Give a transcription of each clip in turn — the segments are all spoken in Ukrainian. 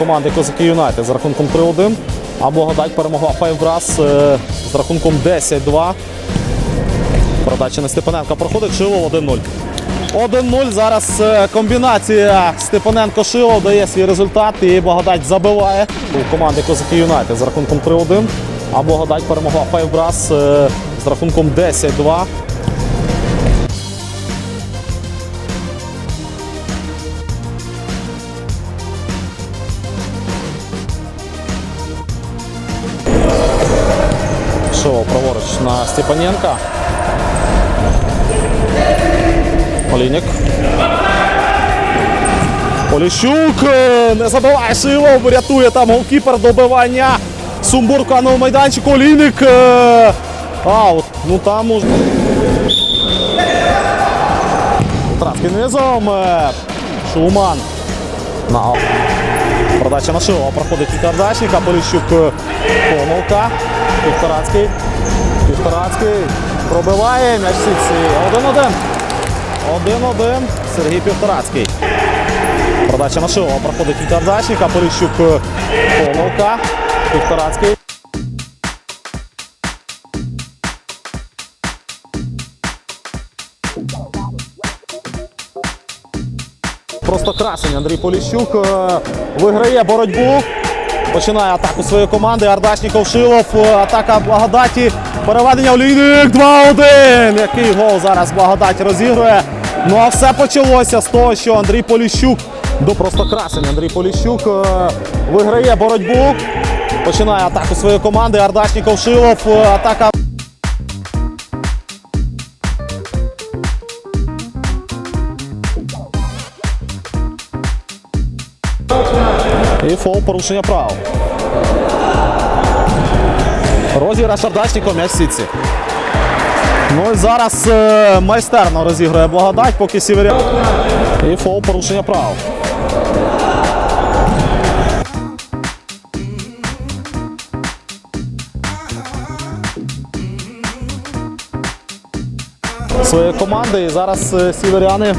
команди Козаки Юнайтед з рахунком 3-1. А Благодать перемогла Файвбрас е, з рахунком 10-2. Передача на Степаненка проходить. Шилов 1-0. 1-0. Зараз е, комбінація Степаненко-Шилов дає свій результат і Благодать забиває у команди Козаки Юнайтед з рахунком 3-1. А Благодать перемогла Файвбрас е, з рахунком 10-2. Шилов праворуч на Степаненка. Олійник. Поліщук не забиває Шилов, рятує там голкіпер добивання. Сумбурка на майданчику. Олійник. е, Аут. Ну там можна. Травки низом. е, Шуман. На Продача на Шилова проходить від Ардачника. Поліщук е, помилка. Півторацький. Півторацький. Пробиває м'яч. 1-1. 1-1. Сергій Півторацький. Продача на Шилова проходить від Ардачника. Поліщук е, помилка. Півторацький. Просто красень Андрій Поліщук е, виграє боротьбу. Починає атаку своєї команди. Ардашніков Шилов. е, Атака Благодаті. Переведення в лінік 2-1. Який гол зараз Благодать розігрує. Ну а все почалося з того, що Андрій Поліщук до просто красень. Андрій Поліщук е, виграє боротьбу. Починає атаку своєї команди. Ардашніков Шилов. Атака. Фол порушення прав. Розіграш Ардачником м'яч сітці. Ну і зараз е, майстерно розігрує благодать, поки Сіверян. І фол порушення прав. Своєї команди. І зараз е, сіверяни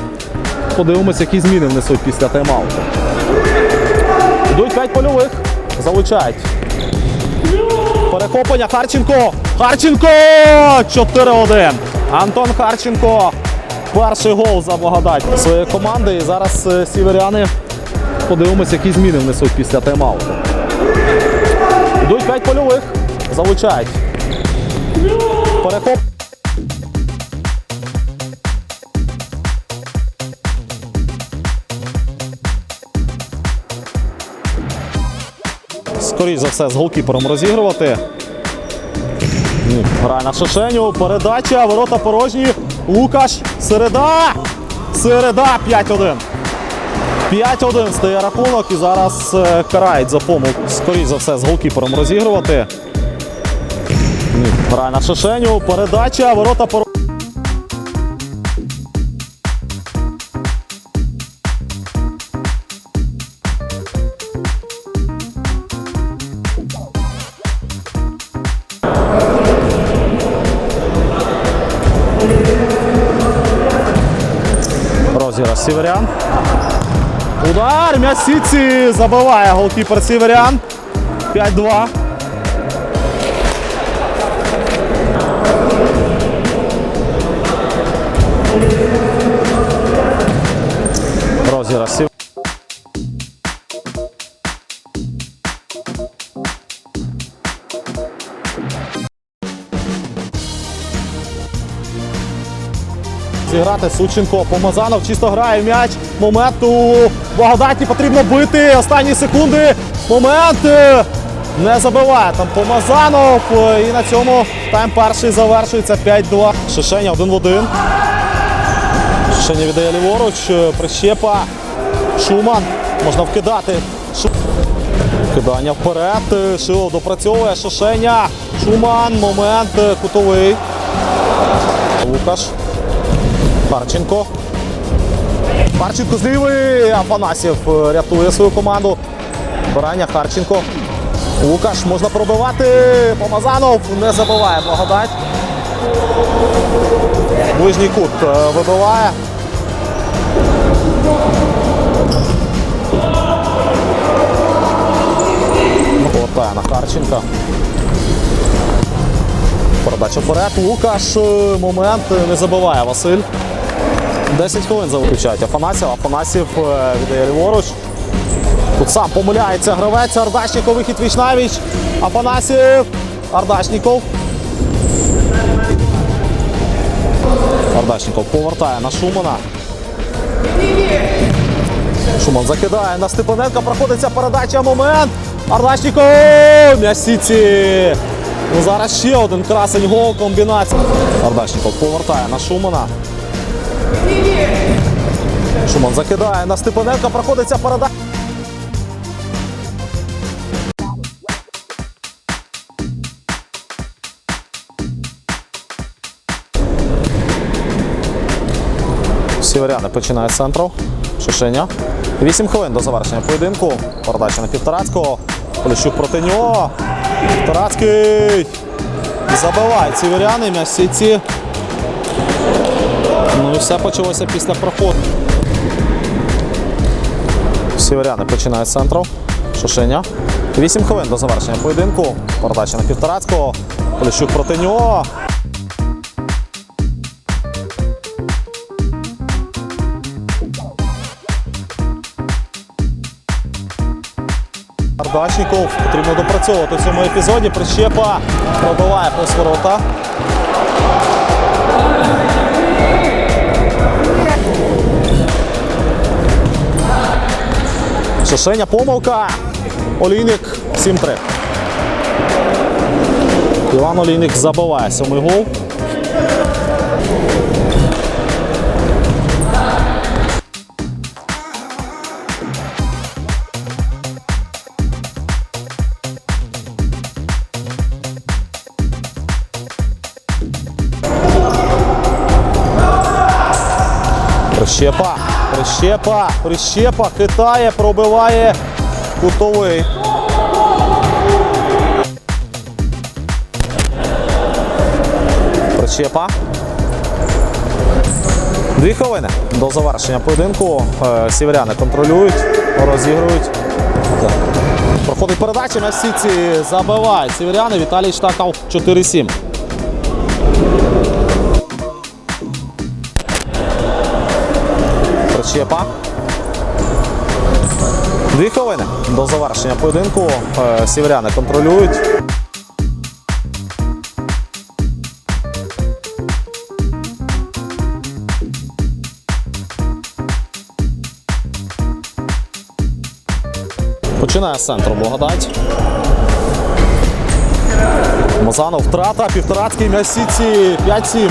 подивимося, які зміни внесуть після тайм-ауту. Йдуть 5 польових. Залучають. Перехоплення Харченко. Харченко! 4-1. Антон Харченко. Перший гол за благодать своєї команди. І зараз е, сіверяни подивимося, які зміни внесуть після тайм-ауту. Йдуть 5 польових. Залучають. Перехоп. Скоріше за все, з голкіпером розігрувати. Грає на Шишеню. Передача. Ворота порожні. Лукаш. Середа. Середа 5-1. 5-1 стає рахунок і зараз е, карають за помилку. Скоріше за все, з голкіпером розігрувати. Грає на Шишеню. Передача. Ворота порожні. Сіверян. Удар! Сітці забиває голкіпер Сіверян. 5-2. Зіграти Сученко, Помазанов чисто грає м'яч. Момент у благодаті потрібно бити. Останні секунди. Момент е, не забиває там Помазанов. І на цьому тайм перший завершується 5-2. Шишеня один в один. Шишеня віддає ліворуч. Е, Прищепа. Шуман. Можна вкидати. Кидання вперед. Е, Шилов допрацьовує. Шишеня. Шуман. Момент. Кутовий. Лукаш. Харченко. Харченко з лівої. Афанасьєв е, рятує свою команду. Барання Харченко. Лукаш можна пробивати. Помазанов не забиває благодать. Ближній кут е, вибиває. повертає на Харченка. Передача вперед. Лукаш. е, Момент. Не забиває Василь. 10 хвилин виключають Афанасів. Афанасів е, віддає ліворуч. Тут сам помиляється гравець. Ардашніков вихід віч. Афанасів. Ардашніков. Ардашніков повертає на Шумана. Шуман закидає на Степаненка. Проходиться передача. Момент. Ардашніков. М'ясіці. Ну, зараз ще один красень гол комбінація. Ардашніков повертає на Шумана. Шуман закидає на Степаненка. Проходиться передача. Сіверяни починає з центру. Шишеня. 8 хвилин до завершення поєдинку. Передача на Півторацького. Поліщук проти нього. Півторацький. Забивають сіверяни, сітці. Ну і все почалося після проходу. Сіверяни починає з центру. Шишеня. 8 хвилин до завершення поєдинку. Передача на Півторацького. Поліщук проти нього. Ардашніков потрібно допрацьовувати в цьому епізоді. Прищепа пробиває повз ворота. Шишеня помилка. Олійник 7-3. Іван Олійник забиває сьомий гол. Прищепа, прищепа, прищепа, хитає, пробиває кутовий. Прищепа. Дві хвилини до завершення поєдинку. Е, Сіверяни контролюють, розігрують. Проходить передача на сітці, забивають сіверяни. Віталій Штакал 4-7. Причепа. Дві хвилини до завершення поєдинку. Е, Сіверяни контролюють. Починає з центру благодать. Мазанов втрата, півторацький м'яч сітці 5-7.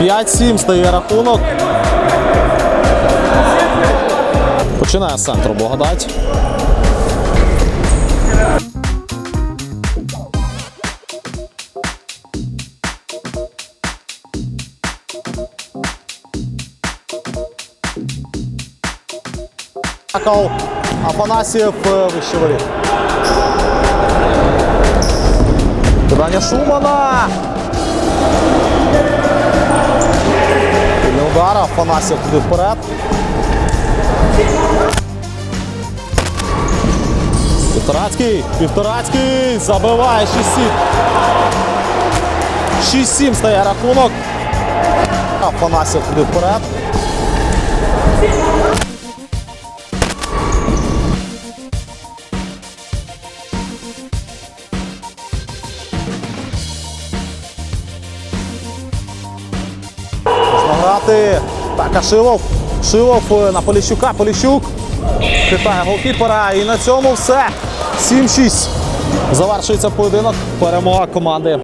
5-7 стає рахунок. Починає з центру благодать. Акал Афанасьєв е, вище воріт. Кидання Шумана. Пільний удар, Афанасьєв туди вперед. Півторацький, Півторацький забиває 6-7. 6-7 стає рахунок. Афанасьєв туди вперед. Грати. Так, а Шилов. Шилов е, на Поліщука. Поліщук хитає голкіпера. І на цьому все. 7-6. Завершується поєдинок. Перемога команди